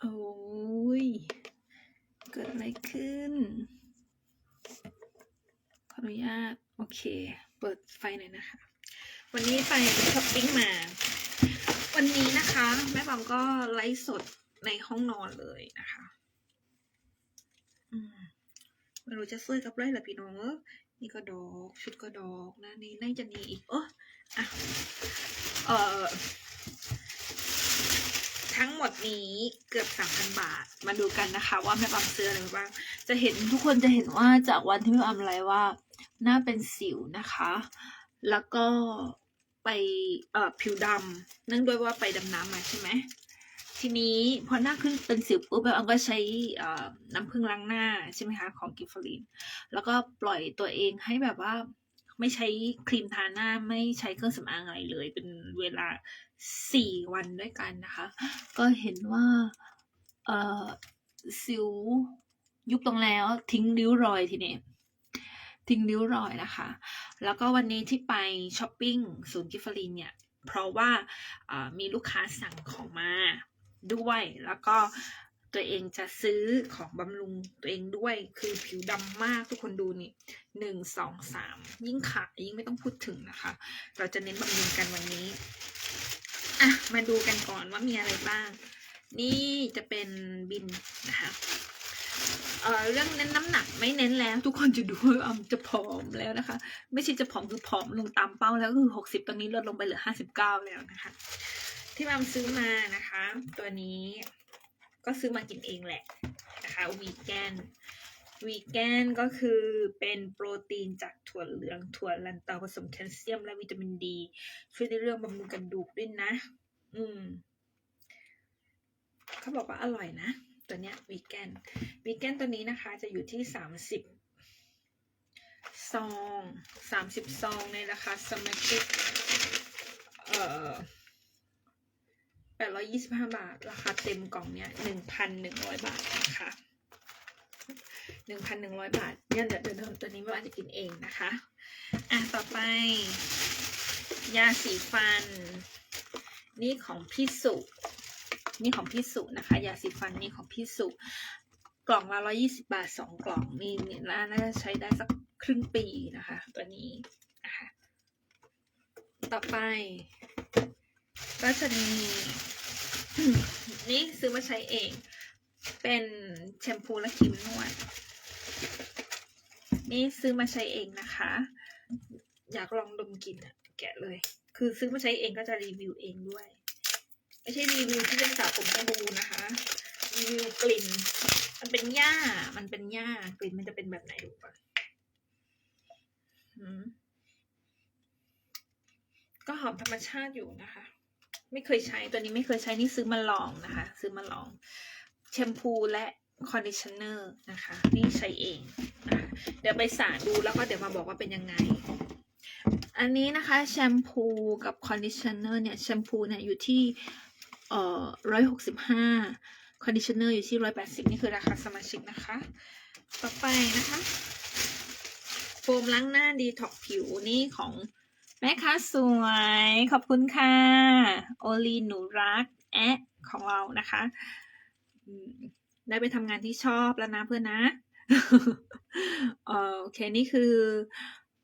โอ้ย เกิดอะไรขึ้น ขออนุญาต โอเค เปิดไฟหน่อยนะคะ วันนี้ไปช้อปปิ้งมา วันนี้นะคะ แม่บอมก็ไลฟ์สดในห้องนอนเลยนะคะอืมไม่รู้จะซื้อกับไรล่ะพี่น้องเออนี่ก็ดอก ชุดก็ดอกนะ นี่น่าจะมีอีก เอออะ เออ ทั้งหมดนี้เกือบสามพันบาท มาดูกันนะคะว่าแม่ปั๊มซื้ออะไรบ้าง จะเห็นทุกคนจะเห็นว่าจากวันที่แม่ปั๊มไลฟ์ว่า หน้าเป็นสิวนะคะ แล้วก็ไปเอ่อผิวดำเนื่องด้วยว่าไปดำน้ำมาใช่ไหมทีนี้พอหน้าขึ้นเป็นสิวปุ๊บแม่ปั๊มก็ใช้เอ่อน้ำผึ้งล้างหน้าใช่ไหมคะของกิฟฟลินแล้วก็ปล่อยตัวเองให้แบบว่า ไม่ใช้ครีมทาหน้าไม่ใช้เครื่องสำอางอะไรเลย เป็นเวลาสี่วันด้วยกันนะคะ ก็เห็นว่าเอ่อสิวยุบตรงแล้วทิ้งริ้วรอยทีนี้ทิ้งริ้วรอยนะคะ แล้วก็วันนี้ที่ไปช้อปปิ้งศูนย์กิฟฟลินเนี่ย เพราะว่ามีลูกค้าสั่งของมาด้วย แล้วก็ ตัวเองจะซื้อของบำรุงตัวเองด้วยคือผิวดำมากทุกคนดูนี่หนึ่งสองสามยิ่งขายิ่งไม่ต้องพูดถึงนะคะ เราจะเน้นบำรุงกันวันนี้อะมาดูกันก่อนว่ามีอะไรบ้าง นี่จะเป็นบินนะคะเเรื่องเน้นน้ำหนักไม่เน้นแล้วทุกคนจะดูว่าจะผอมแล้วนะคะ ไม่ใช่จะผอมคือผอมลงตามเป้าแล้วก็คือหกสิบตอนนี้ลดลงไปเหลือห้าสิบเก้าแล้วนะคะ ที่ออมซื้อมานะคะ ตัวนี้ ก็ซื้อมากินเองแหละนะคะวีแกนวีแกนก็คือเป็นโปรตีนจากถั่วเหลืองถั่วลันเตาผสมแคลเซียมและวิตามินดี ช่วยในเรื่องบำรุงกระดูกด้วยนะ อืมเขาบอกว่าอร่อยนะ ตัวเนี้ยวีแกนวีแกนตัวนี้นะคะ จะอยู่ที่สามสิบซองสามสิบซองในราคาสมาชิกเอ่อ แปดร้อยี่สิบห้าบาท ราคาเต็มกล่องเนี้ยหนึ่งพันหนึ่งร้อยบาทนะคะหนึ่งพันหนึ่งร้อยบาท เนี่ยเดี๋ยวเดี๋ยวตัวนี้ไม่ว่าจะกินเองนะคะ อะ ต่อไป ยาสีฟัน นี่ของพี่สุ นี่ของพี่สุนะคะ ยาสีฟันนี่ของพี่สุ กล่องละร้อยี่สิบาทสองกล่อง นี่นี่น่าจะใช้ได้สักครึ่งปีนะคะ ตัวนี้นะคะ ต่อไป ก็จะมีนี่ซื้อมาใช้เอง เป็นแชมพูและครีมนวด นี่ซื้อมาใช้เองนะคะ อยากลองดมกลิ่นอะแกะเลย คือซื้อมาใช้เองก็จะรีวิวเองด้วย ไม่ใช่รีวิวที่เป็นสาวผมชมพูนะคะ รีวิวกลิ่น มันเป็นหญ้า มันเป็นหญ้ากลิ่นมันจะเป็นแบบไหนดูก่อนก็หอมธรรมชาติอยู่นะคะ ไม่เคยใช้ตัวนี้ไม่เคยใช้นี่ซื้อมาลองนะคะ ซื้อมาลองแชมพูและคอนดิชเนอร์นะคะ นี่ใช้เองนะคะเดี๋ยวไปสาดูแล้วก็เดี๋ยวมาบอกว่าเป็นยังไง อันนี้นะคะแชมพูกับคอนดิชเนอร์เนี่ยแชมพูเนี่ยอยู่ที่เอ่อร้อยหกสิบห้าคอนดิชเนอร์อยู่ที่ร้อยแปดสิบนี่คือราคาสมาชิกนะคะ ต่อไปนะคะ โฟมล้างหน้าดีท็อกผิวนี่ของ แม่ค้าสวยขอบคุณค่ะ โอลีหนูรักแอะของเรานะคะได้ไปทำงานที่ชอบแล้วนะเพื่อนนะโอเค นี่คือ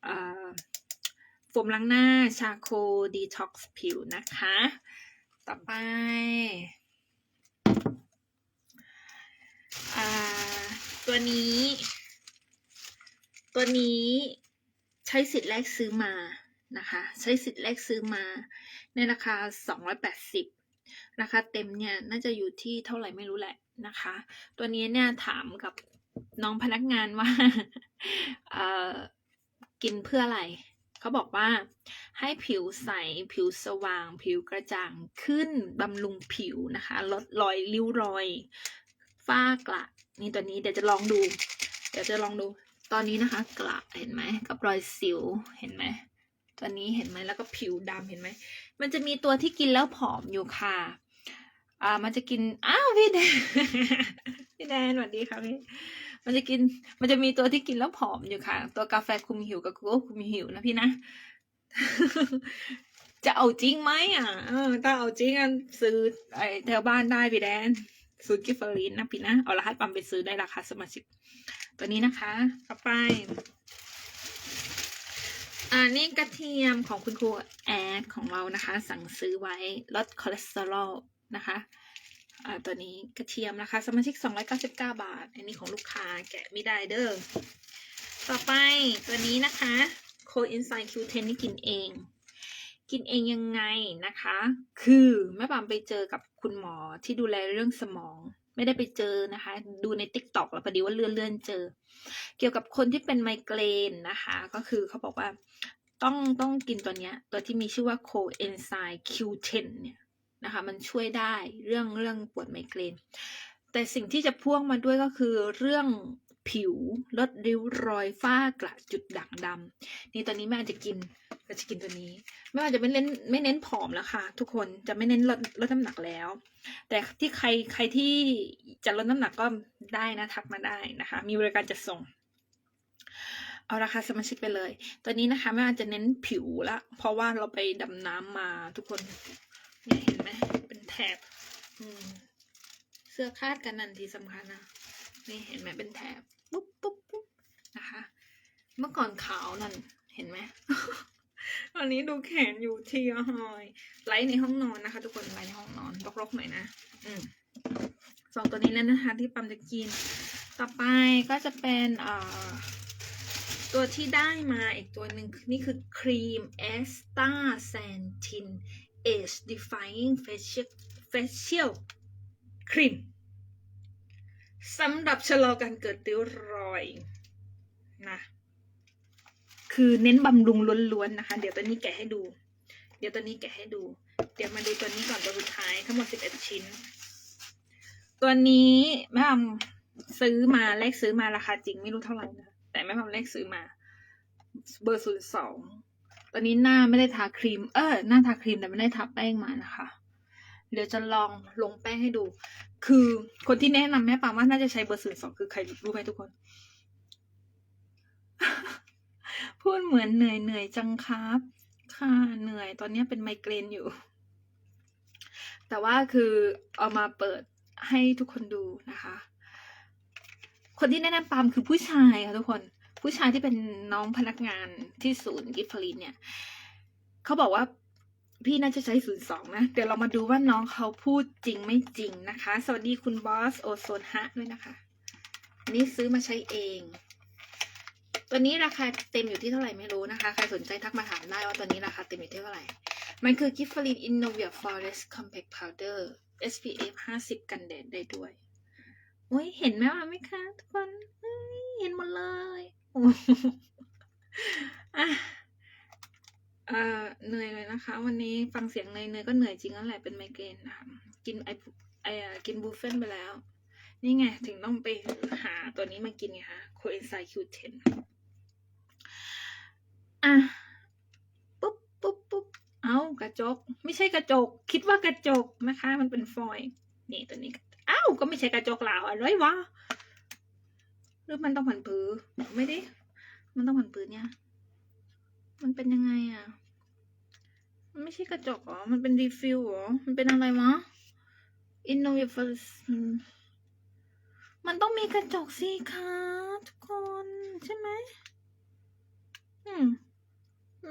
เอ่อโฟมล้างหน้าชาโคดีท็อกซ์ผิวนะคะ ต่อไปอ่าตัวนี้ ตัวนี้ใช้สิทธิ์แรกซื้อมา นะคะ ใช้สิทธิ์แรกซื้อมาในราคา 280 ราคาเต็มเนี่ยน่าจะอยู่ที่เท่าไหร่ไม่รู้แหละนะคะ ตัวนี้เนี่ยถามกับน้องพนักงานว่าเออกินเพื่ออะไร เขาบอกว่าให้ผิวใส ผิวสว่าง ผิวกระจ่างขึ้นบำรุงผิวนะคะ ลดรอยริ้วรอย ฝ้ากระนี่ตัวนี้เดี๋ยวจะลองดู เดี๋ยวจะลองดู ตอนนี้นะคะ กระเห็นไหมกับรอยสิว เห็นไหม ตัวนี้เห็นไหมแล้วก็ผิวดำเห็นไหม มันจะมีตัวที่กินแล้วผอมอยู่ค่ะ อ่า มันจะกิน อ้าวพี่แดน พี่แดนสวัสดีค่ะพี่ มันจะกิน มันจะมีตัวที่กินแล้วผอมอยู่ค่ะ ตัวกาแฟคุมหิวกับโกโก้คุมหิวนะพี่นะ จะเอาจริงไหมอะถ้าเอาจริงอะซื้อไอ้แถวบ้านได้พี่แดน ซื้อกิฟต์ลินนะพี่นะ เอารหัสปั๊มไปซื้อได้ราคาสมาชิก ตัวนี้นะคะ ต่อไป อ่านี่กระเทียมของคุณครูแอดของเรานะคะ สั่งซื้อไว้ลดคอเลสเตอรอลนะคะอ่าตัวนี้กระเทียมนะคะ สมาชิก 299 บาท อันนี้ของลูกค้าแกะไม่ได้เด้อต่อไปตัวนี้นะคะโคอินไซด์คิวเทนนี่กินเอง กินเองยังไงนะคะ คือแม่ปามไปเจอกับคุณหมอที่ดูแลเรื่องสมอง ไม่ได้ไปเจอนะคะ ดูใน t ิ k t o k แล้วพอดีว่าเลื่อนเลื่อนเจอ เกี่ยวกับคนที่เป็นไมเกรนนะคะ ก็คือเขาบอกว่าต้องต้องกินตัวเนี้ย ตัวที่มีชื่อว่า coenzyme Q10 เนี่ยนะคะ มันช่วยได้เรื่องเรื่องปวดไมเกรน แต่สิ่งที่จะพ่วงมาด้วยก็คือเรื่อง ผิว ลดริ้วรอยฝ้ากระจุดด่างดำนี่ตอนนี้แม่จะกินก็จะกินตัวนี้ ไม่ว่าจะไม่เน้นไม่เน้นผอมแล้วค่ะ ทุกคนจะไม่เน้นลดลดน้ำหนักแล้ว แต่ที่ใครใครที่จะลดน้ำหนักก็ได้นะทักมาได้นะคะ มีบริการจัดส่ง เอาราคาสมาชิกไปเลย ตัวนี้นะคะไม่ว่าจะเน้นผิวละ เพราะว่าเราไปดำน้ำมาทุกคนเนี่ยเห็นไหมเป็นแถบเสื้อคาดกันนันที่สำคัญนะ นี่เห็นไหมเป็นแถบปุ๊บปุ๊บปุ๊บนะคะ เมื่อก่อนขาวนั่นเห็นไหมตอนนี้ดูแขนอยู่ทีอะหอยไลท์ในห้องนอนนะคะ ทุกคนไลท์ในห้องนอนรกๆหน่อยนะ อืมสองตัวนี้แล้วนะคะ ที่ปั๊มจะกิน ต่อไปก็จะเป็นเอ่อตัวที่ได้มาอีกตัวหนึ่งนี่คือครีมเอสตาแซนทิน Age Defying Facial Facial ครีม สำหรับชะลอการเกิดริ้วรอยนะคือเน้นบำรุงล้วนๆนะคะ เดี๋ยวตัวนี้แกะให้ดู เดี๋ยวตัวนี้แกะให้ดู เดี๋ยวมาดูตัวนี้ก่อนตัวสุดท้ายทั้งหมด11ชิ้น ตัวนี้แม่ทำซื้อมาเลขซื้อมาราคาจริงไม่รู้เท่าไหร่นะแต่แม่ทำเลขซื้อมา เบอร์ศูนย์สองตัวนี้หน้าไม่ได้ทาครีม เออหน้าทาครีมแต่ไม่ได้ทาแป้งมานะคะ เดี๋ยวจะลองลงแป้งให้ดู คือคนที่แนะนำแม่ปามว่าน่าจะใช้เบอร์ศูนย์สองคือใครรู้ไหมทุกคน พูดเหมือนเหนื่อยเหนื่อยจังครับ ค่ะเหนื่อย ตอนนี้เป็นไมเกรนอยู่ แต่ว่าคือเอามาเปิดให้ทุกคนดูนะคะ คนที่แนะนำปามคือผู้ชายค่ะทุกคน ผู้ชายที่เป็นน้องพนักงานที่ศูนย์กิฟฟลินเนี่ย เขาบอกว่า พี่น่าจะใช้ศูนย์สองนะ เดี๋ยวเรามาดูว่าน้องเขาพูดจริงไม่จริงนะคะ สวัสดีคุณบอสโอโซนฮะด้วยนะคะ อันนี้ซื้อมาใช้เอง ตัวนี้ราคาเต็มอยู่ที่เท่าไหร่ไม่รู้นะคะ ใครสนใจทักมาถามได้ว่าตัวนี้ราคาเต็มอยู่ที่เท่าไหร่ มันคือ g i f f l i n Innovia Forest Compact Powder SPF 50 กันแดดได้ด้วยโอ้ยเห็นไหมว่าไหมคะทุกคนเห็นหมดเลยอะ อ่อเหนื่อยเลยนะคะ วันนี้ฟังเสียงเหนื่อยก็เหนื่อยจริงนั่นแหละเป็นไมเกรนนะคะกินไอไอกินบูเฟนไปแล้ว นี่ไงถึงต้องไปหาตัวนี้มากินไงคะโคเอนไซคิวเทนอะปุ๊บปุ๊บปุ๊บเอากระจก ไม่ใช่กระจก คิดว่ากระจกนะคะ มันเป็นฟอยล์นี่ตัวนี้อ้าวก็ไม่ใช่กระจกเหลาอะไรวะหรือมันต้องผันปือไม่ได้มันต้องผันปือเนี่ย มันเป็นยังไงอะ มันไม่ใช่กระจกหรอ มันเป็นรีฟิลหรอ มันเป็นอะไรวะ Innovative มันต้องมีกระจกสิคะทุกคนใช่ไหมอืม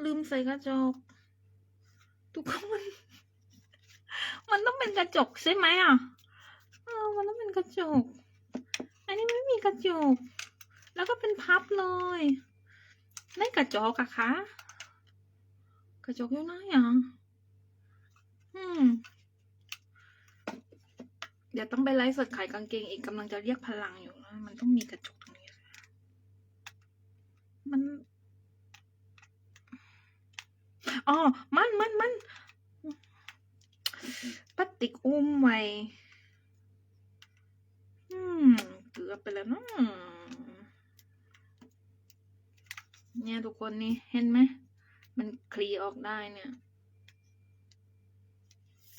ลืมใส่กระจก ทุกคน มันต้องเป็นกระจกใช่ไหมอะเออมันต้องเป็นกระจก อันนี้ไม่มีกระจก แล้วก็เป็นพับเลย ไม่กระจกอะคะ ระจกอยู่ไหนอะอืม เดี๋ยวต้องไปไลฟ์สดขายกางเกงอีกกำลังจะเรียกพลังอยู่นะมันต้องมีกระจกตรงนี้ มันอ๋อมันมันมันพลาสติกอุ้มไว้อืมเกือบไปแล้วเนอะเนี่ยทุกคนนี่เห็นไหม มันคลีออกได้เนี่ย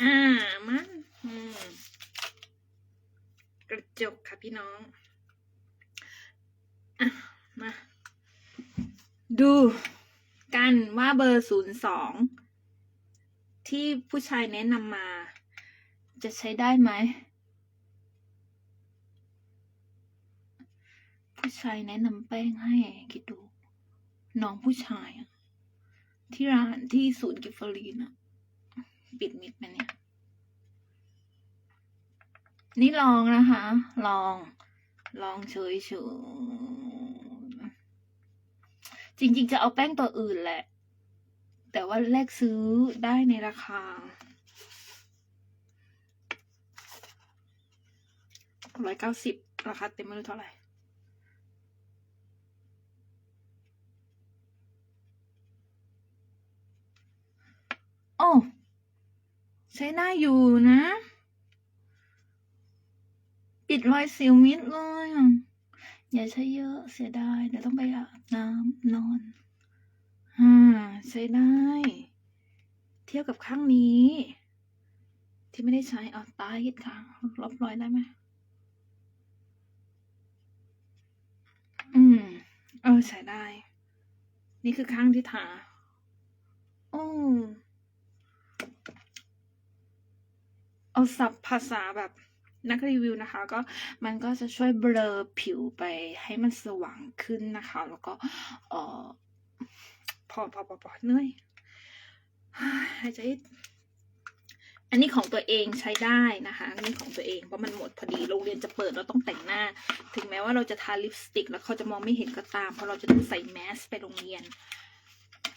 อ่ามันอืมกระจกค่ะพี่น้องอมาดูกันว่าเบอร์ศูนย์สองที่ผู้ชายแนะนำมา จะใช้ได้ไหม ผู้ชายแนะนำแป้งให้ คิดดู น้องผู้ชายอะ ที่ร้านที่ศูนย์กิฟฟอรีนอะปิดมิดไหมเนี่ย นี่ลองนะคะ ลอง ลองเฉยเฉยๆจริง ๆ จะเอาแป้งตัวอื่นแหละ แต่ว่าแลกซื้อได้ในราคาร้อยเก้าสิบราคาเต็มไม่รู้เท่าไหร่ โอ้ ใช้ ได้อยู่นะ ปิดรอยสิวมิดเลย อย่าใช้เยอะเสียดายเดี๋ยวต้องไปอาบน้ำนอนฮ่าใช้ได้ เทียบกับข้างนี้ ที่ไม่ได้ใช้เอาตายยิดค่ะลบรอยได้ไหมอืม เออใช้ได้ นี่คือข้างที่ทาโอ้ เอาศัพท์ภาษาแบบนักรีวิวนะคะ ก็มันก็จะช่วยเบลอผิวไปให้มันสว่างขึ้นนะคะ แล้วก็เออพอพอพอพอเหนื่อยหายใจอันนี้ของตัวเองใช้ได้นะคะนนี้ของตัวเองเพราะมันหมดพอดีโรงเรียนจะเปิดเราต้องแต่งหน้า ถึงแม้ว่าเราจะทาลิปสติก แล้วเขาจะมองไม่เห็นก็ตาม เพราะเราจะต้องใส่แมสไปโรงเรียน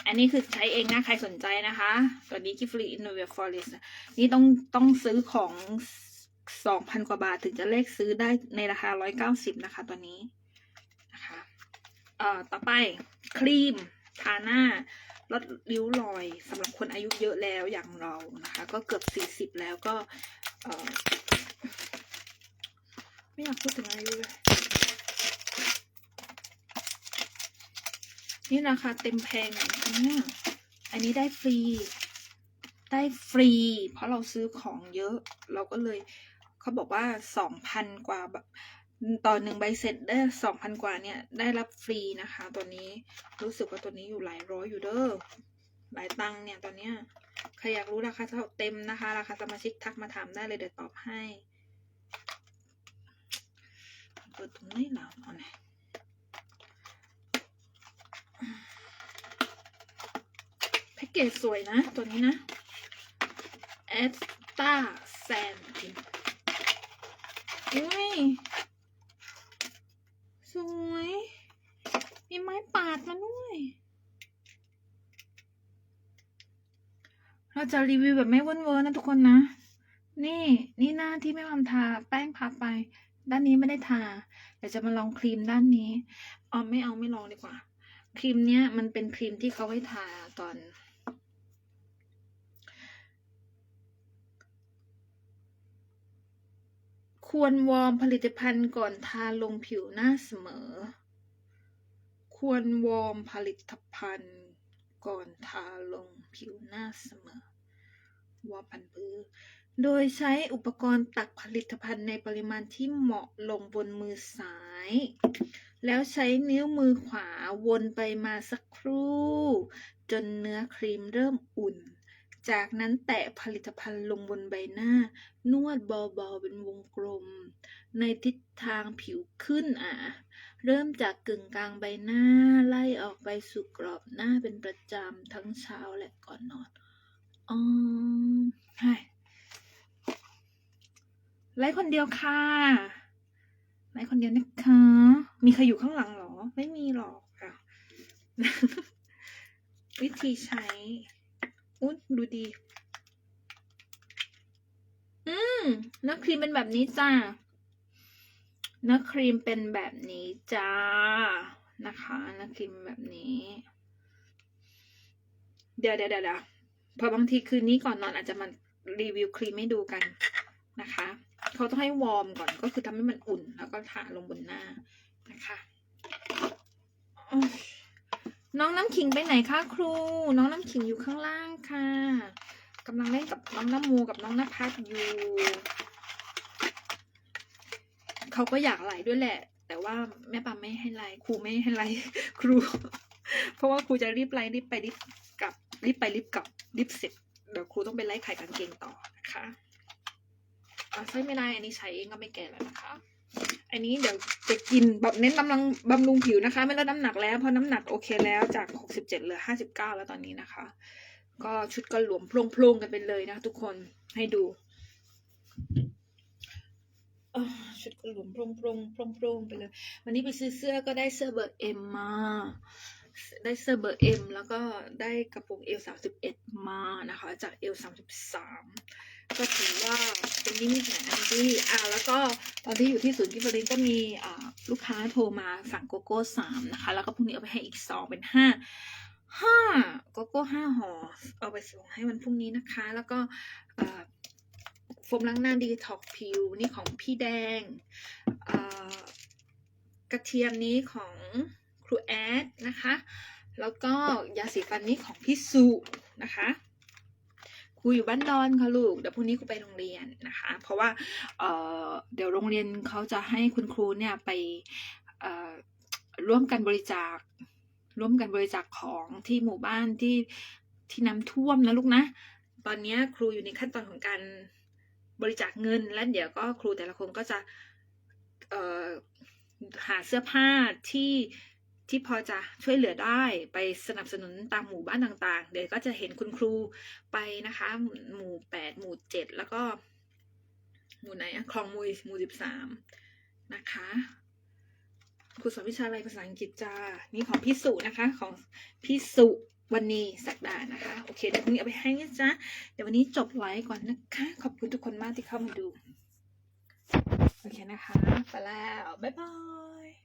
อันนี้คือใช้เองนะ ใครสนใจนะคะ ตัวนี้กิฟรีอินโนเวฟอร์เรสนี่ต้องต้องซื้อของสองพันกว่าบาทถึงจะเลขซื้อได้ในราคาร้อยเก้าสิบนะคะ ตัวนี้นะคะเอ่อต่อไปครีมทาหน้าลดริ้วรอยสำหรับคนอายุเยอะแล้วอย่างเรานะคะ ก็เกือบสี่สิบแล้วก็ เอ่อ ไม่อยากพูดถึงอายุเลย นี่ราคาเต็มแพงอย่างนี้อันนี้ได้ฟรี ได้ฟรี เพราะเราซื้อของเยอะ เราก็เลยเขาบอกว่าสองพันกว่าต่อหนึ่งใบเสร็จได้สองพันกว่าเนี่ย ได้รับฟรีนะคะ ตัวนี้รู้สึกว่าตัวนี้อยู่หลายร้อยอยู่เด้อหลายตังค์เนี่ยตอนเนี้ยใครอยากรู้ราคาเท่าเต็มนะคะ ราคาสมาชิกทักมาถามได้เลยเดี๋ยวตอบให้ เปิดตรงนี้แล้วเอาไหน เกจสวยนะ ตัวนี้นะแอสตาแซนติอุ้ย สวย มีไม้ปาดมาด้วย เราจะรีวิวแบบไม่เว้นเวอร์นนะทุกคนนะ นี่นี่หน้าที่ไม่ทำทาแป้งพับไป ด้านนี้ไม่ได้ทา เดี๋ยวจะมาลองครีมด้านนี้อ๋อไม่เอาไม่ลองดีกว่า ครีมเนี้ยมันเป็นครีมที่เขาให้ทาตอน ควรวอร์มผลิตภัณฑ์ก่อนทาลงผิวหน้าเสมอ ควรวอร์มผลิตภัณฑ์ก่อนทาลงผิวหน้าเสมอ วอร์มพันพือโดยใช้อุปกรณ์ตักผลิตภัณฑ์ในปริมาณที่เหมาะลงบนมือซ้าย แล้วใช้นิ้วมือขวาวนไปมาสักครู่ จนเนื้อครีมเริ่มอุ่น จากนั้นแตะผลิตภัณฑ์ลงบนใบหน้า นวดเบาๆเป็นวงกลม ในทิศทางผิวขึ้นอะ เริ่มจากกึ่งกลางใบหน้า ไล่ออกไปสู่กรอบหน้าเป็นประจำทั้งเช้าและก่อนนอนอ๋อใช่ไล่คนเดียวค่ะไล่คนเดียวนะคะ มีใครอยู่ข้างหลังเหรอ ไม่มีหรอกค่ะวิธีใช้ อุ๊ยดูดี อืมเนื้อครีมเป็นแบบนี้จ้าเนื้อครีมเป็นแบบนี้จ้า นะคะเนื้อครีมแบบนี้ เดี๋ยวเดี๋ยวเดี๋ยวเดี๋ยวเพอบางทีคืนนี้ก่อนนอนอาจจะมารีวิวครีมให้ดูกันนะคะ เขาต้องให้วอร์มก่อนก็คือทำให้มันอุ่นแล้วก็ทาลงบนหน้านะคะ น้องน้ำขิงไปไหนคะครู น้องน้ำขิงอยู่ข้างล่างค่ะกำลังเล่นกับน้องน้ำมูกับน้องนภัสอยู่เขาก็อยากไลฟ์ด้วยแหละ แต่ว่าแม่ปาไม่ให้ไลฟ์ครูไม่ให้ไลฟ์ครู เพราะว่าครูจะรีบไลฟ์รีบไปรีบกลับรีบไปรีบกลับรีบเสร็จเดี๋ยวครูต้องไปไลฟ์ขายกางเกงต่อนะคะอะใช้ไม่ได้อันนี้ใช้เองก็ไม่แก่แล้วนะคะ อันนี้เดี๋ยวจะกินแบบเน้นบำรุงบำรุงผิวนะคะ ไม่ลดน้ำหนักแล้วเพราะน้ำหนักโอเคแล้วจากหกสิบเจ็ดเหลือห้าสิบเก้าแล้วตอนนี้นะคะ ก็ชุดก็หลวมโพร่งๆกันไปเลยนะทุกคนให้ดูชุดก็หลวมโพร่งๆโพร่งๆไปเลย วันนี้ไปซื้อเสื้อก็ได้เสื้อเบอร์เอ็มมาได้เสื้อเบอร์เอ็มแล้วก็ได้กระโปรงเอลสามสิบเอ็ดมานะคะ จากเอลสามสิบสาม ก็ถือว่าเป็นนิมิตหมายอันดีอ่าแล้วก็ตอนที่อยู่ที่ศูนย์กิฟต์ลินก็มีอ่าลูกค้าโทรมาสั่งโกโก้สามนะคะ แล้วก็พรุ่งนี้เอาไปให้อีกสองเป็นห้าห้าโกโก้ห้าห่อเอาไปส่งให้วันพรุ่งนี้นะคะ แล้วก็โฟมล้างหน้าดีท็อกผิวนี่ของพี่แดงกระเทียมนี้ของครูแอดนะคะ แล้วก็ยาสีฟันนี้ของพี่สุนะคะ ครูอยู่บ้านดอนค่ะลูกเดี๋ยวพรุ่งนี้ครูไปโรงเรียนนะคะ เพราะว่าเเดี๋ยวโรงเรียนเขาจะให้คุณครูเนี่ยไปร่วมกันบริจาค ร่วมกันบริจาคของที่หมู่บ้านที่ที่น้ำท่วมนะลูกนะ ตอนนี้ครูอยู่ในขั้นตอนของการบริจาคเงิน แล้วเดี๋ยวก็ครูแต่ละคนก็จะหาเสื้อผ้าที่ ที่พอจะช่วยเหลือได้ไปสนับสนุนตามหมู่บ้านต่างๆ เดี๋ยวก็จะเห็นคุณครูไปนะคะ หมู่แปดหมู่เจ็ดแล้วก็ หมู่ไหนอะคลองมุยหมู่สิบสามนะคะครูสอนวิชาอะไรภาษาอังกฤษจ้านี่ของพี่สุนะคะ ของพี่สุวันนี้สักดานะคะ โอเคเดี๋ยวพรุ่งนี้เอาไปให้นะจ๊ะเดี๋ยววันนี้จบไลฟ์ก่อนนะคะ ขอบคุณทุกคนมากที่เข้ามาดู โอเคนะคะ ไปแล้ว บ๊ายบาย